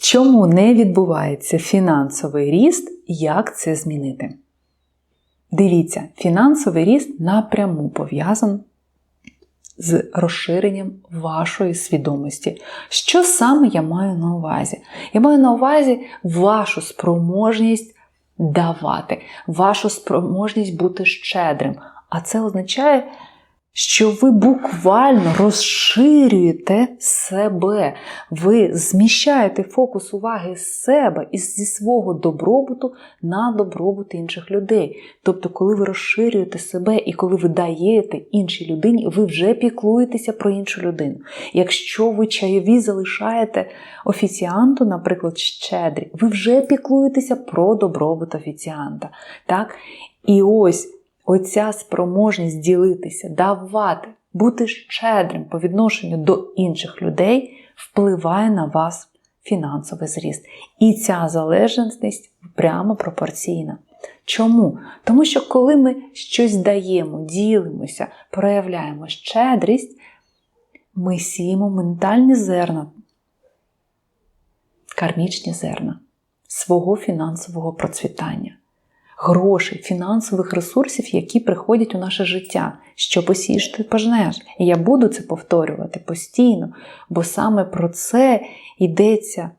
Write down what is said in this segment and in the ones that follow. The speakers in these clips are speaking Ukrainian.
Чому не відбувається фінансовий ріст і як це змінити? Дивіться, фінансовий ріст напряму пов'язаний з розширенням вашої свідомості. Що саме я маю на увазі? Я маю на увазі вашу спроможність давати, вашу спроможність бути щедрим. А це означає, що ви буквально розширюєте себе, ви зміщаєте фокус уваги з себе і зі свого добробуту на добробут інших людей. Тобто, коли ви розширюєте себе і коли ви даєте іншій людині, ви вже піклуєтеся про іншу людину. Якщо ви чайові залишаєте офіціанту, наприклад, щедрі, ви вже піклуєтеся про добробут офіціанта. Так? І ось. Оця спроможність ділитися, давати, бути щедрим по відношенню до інших людей впливає на вас фінансовий зріст. І ця залежність прямо пропорційна. Чому? Тому що коли ми щось даємо, ділимося, проявляємо щедрість, ми сіємо ментальні зерна, кармічні зерна свого фінансового процвітання грошей, фінансових ресурсів, які приходять у наше життя. Що посієш, ти пожнеш. І я буду це повторювати постійно, бо саме про це йдеться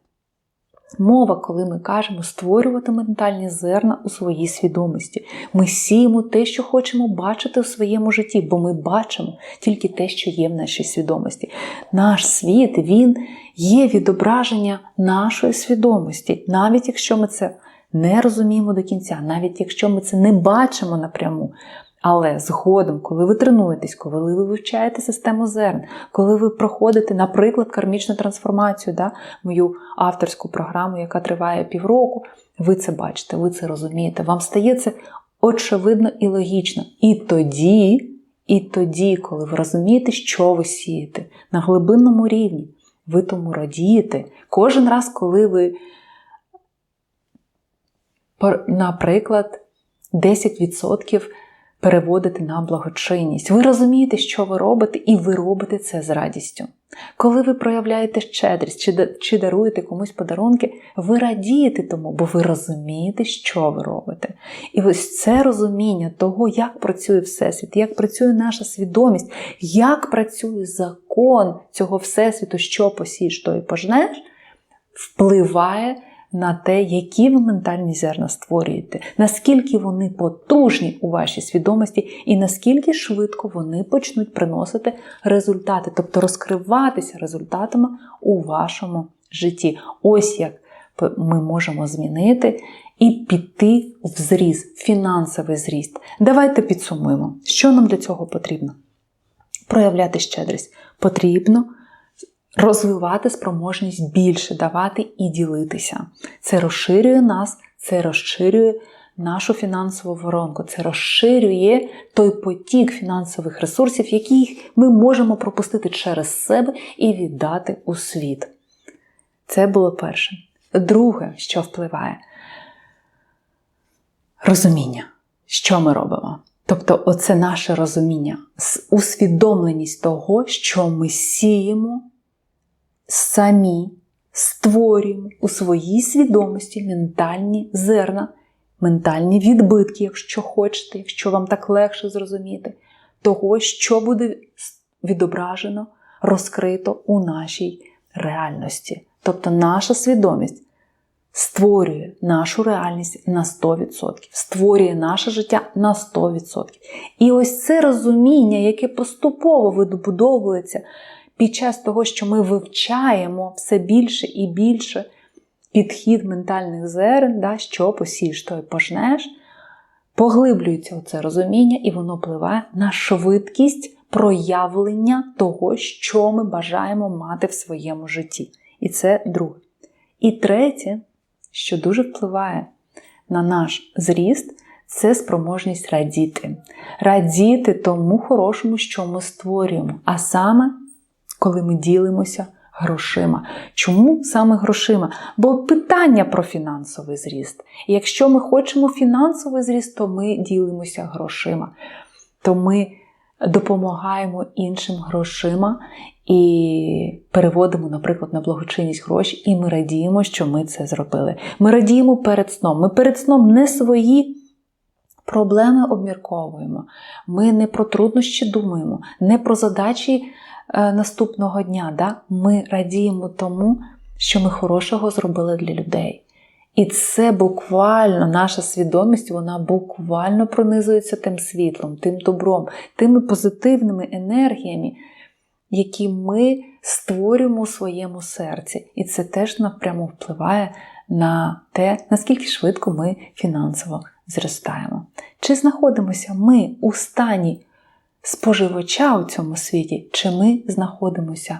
мова, коли ми кажемо створювати ментальні зерна у своїй свідомості. Ми сіємо те, що хочемо бачити у своєму житті, бо ми бачимо тільки те, що є в нашій свідомості. Наш світ, він є відображення нашої свідомості, навіть якщо ми це не розуміємо до кінця, навіть якщо ми це не бачимо напряму. Але згодом, коли ви тренуєтесь, коли ви вивчаєте систему зерн, коли ви проходите, наприклад, кармічну трансформацію, да, мою авторську програму, яка триває півроку, ви це бачите, ви це розумієте, вам стає це очевидно і логічно. І тоді, і тоді, коли ви розумієте, що ви сієте на глибинному рівні, ви тому радієте. Кожен раз, коли ви наприклад, 10% переводити на благочинність. Ви розумієте, що ви робите, і ви робите це з радістю. Коли ви проявляєте щедрість чи, чи даруєте комусь подарунки, ви радієте тому, бо ви розумієте, що ви робите. І ось це розуміння того, як працює Всесвіт, як працює наша свідомість, як працює закон цього Всесвіту, що посієш, то і пожнеш, впливає на те, які ви ментальні зерна створюєте, наскільки вони потужні у вашій свідомості, і наскільки швидко вони почнуть приносити результати, тобто розкриватися результатами у вашому житті. Ось як ми можемо змінити і піти в зріз, фінансовий зріст. Давайте підсумуємо, що нам для цього потрібно. Проявляти щедрість потрібно розвивати спроможність більше давати і ділитися. Це розширює нас, це розширює нашу фінансову воронку, це розширює той потік фінансових ресурсів, які ми можемо пропустити через себе і віддати у світ. Це було перше. Друге, що впливає розуміння, що ми робимо. Тобто, оце наше розуміння, усвідомленість того, що ми сіємо самі створюємо у своїй свідомості ментальні зерна, ментальні відбитки, якщо хочете, якщо вам так легше зрозуміти, того, що буде відображено, розкрито у нашій реальності. Тобто наша свідомість. Створює нашу реальність на 100%, створює наше життя на 100%. І ось це розуміння, яке поступово видобудовується під час того, що ми вивчаємо все більше і більше підхід ментальних зерен, да, що посієш, то й пожнеш, поглиблюється оце розуміння, і воно впливає на швидкість проявлення того, що ми бажаємо мати в своєму житті. І це друге. І третє, що дуже впливає на наш зріст, це спроможність радіти. Радіти тому хорошому, що ми створюємо, а саме коли ми ділимося грошима. Чому саме грошима? Бо питання про фінансовий зріст. І якщо ми хочемо фінансовий зріст, то ми ділимося грошима. То ми допомагаємо іншим грошима і переводимо, наприклад, на благочинність гроші, і ми радіємо, що ми це зробили. Ми радіємо перед сном. Ми перед сном не свої. Проблеми обмірковуємо. Ми не про труднощі думаємо, не про задачі е, наступного дня. Да? Ми радіємо тому, що ми хорошого зробили для людей. І це буквально наша свідомість, вона буквально пронизується тим світлом, тим добром, тими позитивними енергіями, які ми створюємо у своєму серці. І це теж напряму впливає на те, наскільки швидко ми фінансово зростаємо. Чи знаходимося ми у стані споживача у цьому світі, чи ми знаходимося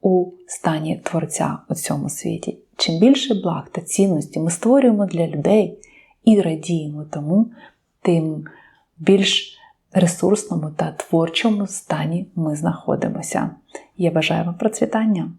у стані творця у цьому світі? Чим більше благ та цінності ми створюємо для людей і радіємо тому, тим більш ресурсному та творчому стані ми знаходимося. Я бажаю вам процвітання!